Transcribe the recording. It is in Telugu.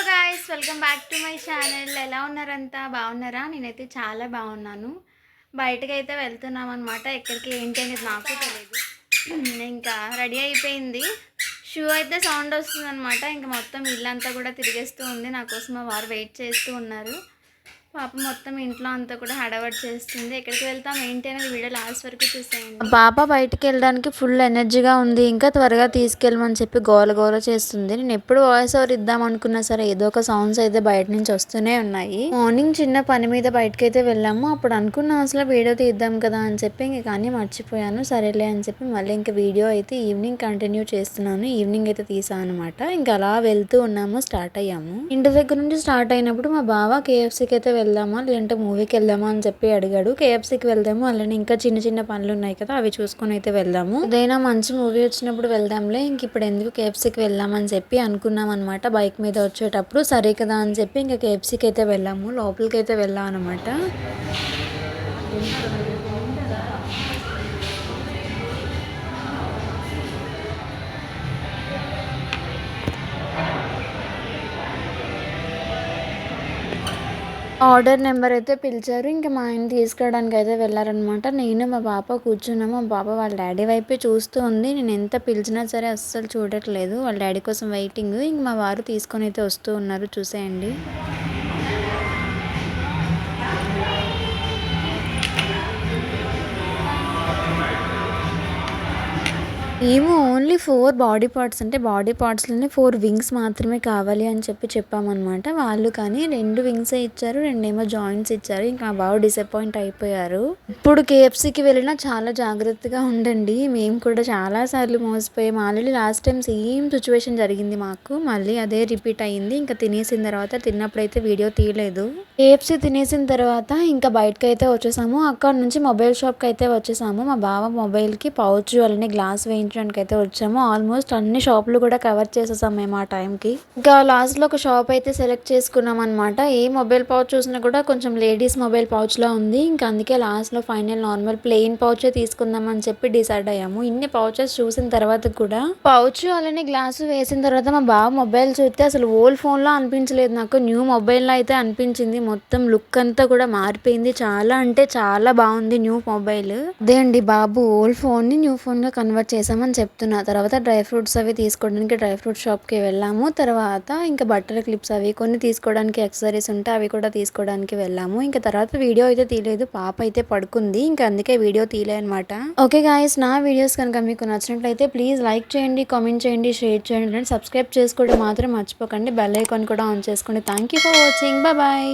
Hello guys welcome back to my channel ఎలా ఉన్నారంతా? బాగున్నారా? నేనైతే చాలా బాగున్నాను. బయటకు అయితే వెళ్తున్నాం అనమాట ఎక్కడికి ఏంటి అనేది నాకు తెలియదు ఇంకా రెడీ అయిపోయింది. షూ అయితే సౌండ్ వస్తుంది అనమాట ఇంకా మొత్తం ఇల్లంతా కూడా తిరిగేస్తూ ఉంది. నా కోసం మా వారు వెయిట్ చేస్తూ ఉన్నారు. పాప మొత్తం ఇంట్లో అంతా కూడా హడావడి చేస్తుంది. ఎక్కడికి వెళ్తాం ఏంటి అనేది వీడియో లాస్ట్ వరకు చూసేయండి. పాప బయటికి వెళ్ళడానికి ఫుల్ ఎనర్జీగా ఉంది. ఇంకా త్వరగా తీసుకెళ్ళమని చెప్పి గోల గోల చేస్తుంది. నేను ఎప్పుడు వాయిస్ ఓవర్ ఇద్దాం అనుకున్నా సరే ఏదో ఒక సౌండ్స్ అయితే బయట నుంచి వస్తూనే ఉన్నాయి. మార్నింగ్ చిన్న పని మీద బయటకి అయితే వెళ్ళాము. అప్పుడు అనుకున్నా అసలు వీడియో తీద్దాం కదా అని చెప్పి ఇంక కానీ మర్చిపోయాను. సరేలే అని చెప్పి మళ్ళీ ఇంకా వీడియో అయితే ఈవినింగ్ కంటిన్యూ చేస్తున్నాను. ఈవినింగ్ అయితే తీసాను అనమాట ఇంకా అలా వెళ్తూ ఉన్నాము స్టార్ట్ అయ్యాము. ఇంటి దగ్గర నుంచి స్టార్ట్ అయినప్పుడు మా బావ కేఎఫ్సీకి అయితే వెళ్దామా? లేదంటే మూవీకి వెళ్దామా అని చెప్పి అడిగాడు. కేఎఫ్సీకి వెళ్దాము. అలానే ఇంకా చిన్న చిన్న పనులు ఉన్నాయి కదా అవి చూసుకొని అయితే వెళ్దాము. ఏదైనా మంచి మూవీ వచ్చినప్పుడు వెళ్దాంలే. ఇంక ఇప్పుడు ఎందుకు కేఎఫ్సీకి వెళ్దామని చెప్పి అనుకున్నాం అనమాట బైక్ మీద వచ్చేటప్పుడు సరే కదా అని చెప్పి ఇంకా కేఎఫ్సీకి అయితే వెళ్ళాము. లోపలికి అయితే వెళ్ళాం అనమాట ఆర్డర్ నెంబర్ అయితే పిలిచారు. ఇంకా మా ఆయన తీసుకురావడానికి అయితే వెళ్ళారనమాట. నేను మా పాప కూర్చున్నాము మా పాప వాళ్ళ డాడీ వైపే చూస్తూ ఉంది. నేను ఎంత పిలిచినా సరే అస్సలు చూడట్లేదు. వాళ్ళ డాడీ కోసం వెయిటింగ్ ఇంక మా వారు తీసుకొని అయితే వస్తూ ఉన్నారు. చూసేయండి. ఏమో ఓన్లీ ఫోర్ బాడీ పార్ట్స్ అంటే బాడీ పార్ట్స్లోనే ఫోర్ వింగ్స్ మాత్రమే కావాలి అని చెప్పి చెప్పామన్నమాట. వాళ్ళు కానీ రెండు వింగ్సే ఇచ్చారు రెండేమో జాయింట్స్ ఇచ్చారు. ఇంకా బాగా డిసప్పాయింట్ అయిపోయారు. ఇప్పుడు కేఎఫ్సీకి వెళ్ళినా చాలా జాగ్రత్తగా ఉండండి. మేము కూడా చాలా సార్లు already last time same situation జరిగింది మాకు. మళ్ళీ అదే రిపీట్ అయ్యింది ఇంకా తినేసిన తర్వాత తిన్నప్పుడైతే వీడియో తీయలేదు. కేఎఫ్సీ తినేసిన తర్వాత ఇంకా బయటకు అయితే వచ్చేసాము. అక్కడ నుంచి మొబైల్ షాప్కి అయితే వచ్చేసాము. మా బావ మొబైల్కి పౌచ్ అలానే గ్లాస్ వేయించి చూపించడానికి అయితే వచ్చాము. ఆల్మోస్ట్ అన్ని షాపులు కూడా కవర్ చేసేసాం మేము ఆ టైంకి. ఇంకా లాస్ట్లో ఒక షాప్ అయితే సెలెక్ట్ చేసుకున్నాం అనమాట ఏ మొబైల్ పౌచ్ చూసినా కూడా కొంచెం లేడీస్ మొబైల్ పౌచ్లో ఉంది. ఇంకా అందుకే లాస్ట్లో ఫైనల్ నార్మల్ ప్లెయిన్ పౌచే తీసుకుందాం అని చెప్పి డిసైడ్ అయ్యాము. ఇన్ని పౌచెస్ చూసిన తర్వాత కూడా పౌచ్ అలానే గ్లాసు వేసిన తర్వాత మా బాబు మొబైల్ చూస్తే అసలు ఓల్డ్ ఫోన్లో అనిపించలేదు నాకు. న్యూ మొబైల్లో అయితే అనిపించింది. మొత్తం లుక్ అంతా కూడా మారిపోయింది. చాలా అంటే చాలా బాగుంది న్యూ మొబైల్. అదే అండి బాబు ఓల్డ్ ఫోన్ని న్యూ ఫోన్గా కన్వర్ట్ చేసాం చేద్దామని చెప్తున్నా. తర్వాత డ్రై ఫ్రూట్స్ అవి తీసుకోవడానికి డ్రై ఫ్రూట్ షాప్కి వెళ్ళాము. తర్వాత ఇంకా బట్టల క్లిప్స్ అవి కొన్ని తీసుకోవడానికి ఎక్సరీస్ ఉంటే అవి కూడా తీసుకోవడానికి వెళ్ళాము. ఇంకా తర్వాత వీడియో అయితే తీయలేదు. పాప అయితే పడుకుంది. ఇంకా అందుకే వీడియో తీయలే అనమాట ఓకే గాయస్ నా వీడియోస్ కనుక మీకు నచ్చినట్లయితే ప్లీజ్ లైక్ చేయండి కామెంట్ చేయండి షేర్ చేయండి అండ్ సబ్స్క్రైబ్ చేసుకోవడం మాత్రం మర్చిపోకండి. బెల్ ఐకాన్ కూడా ఆన్ చేసుకోండి. Thank you for watching. Bye.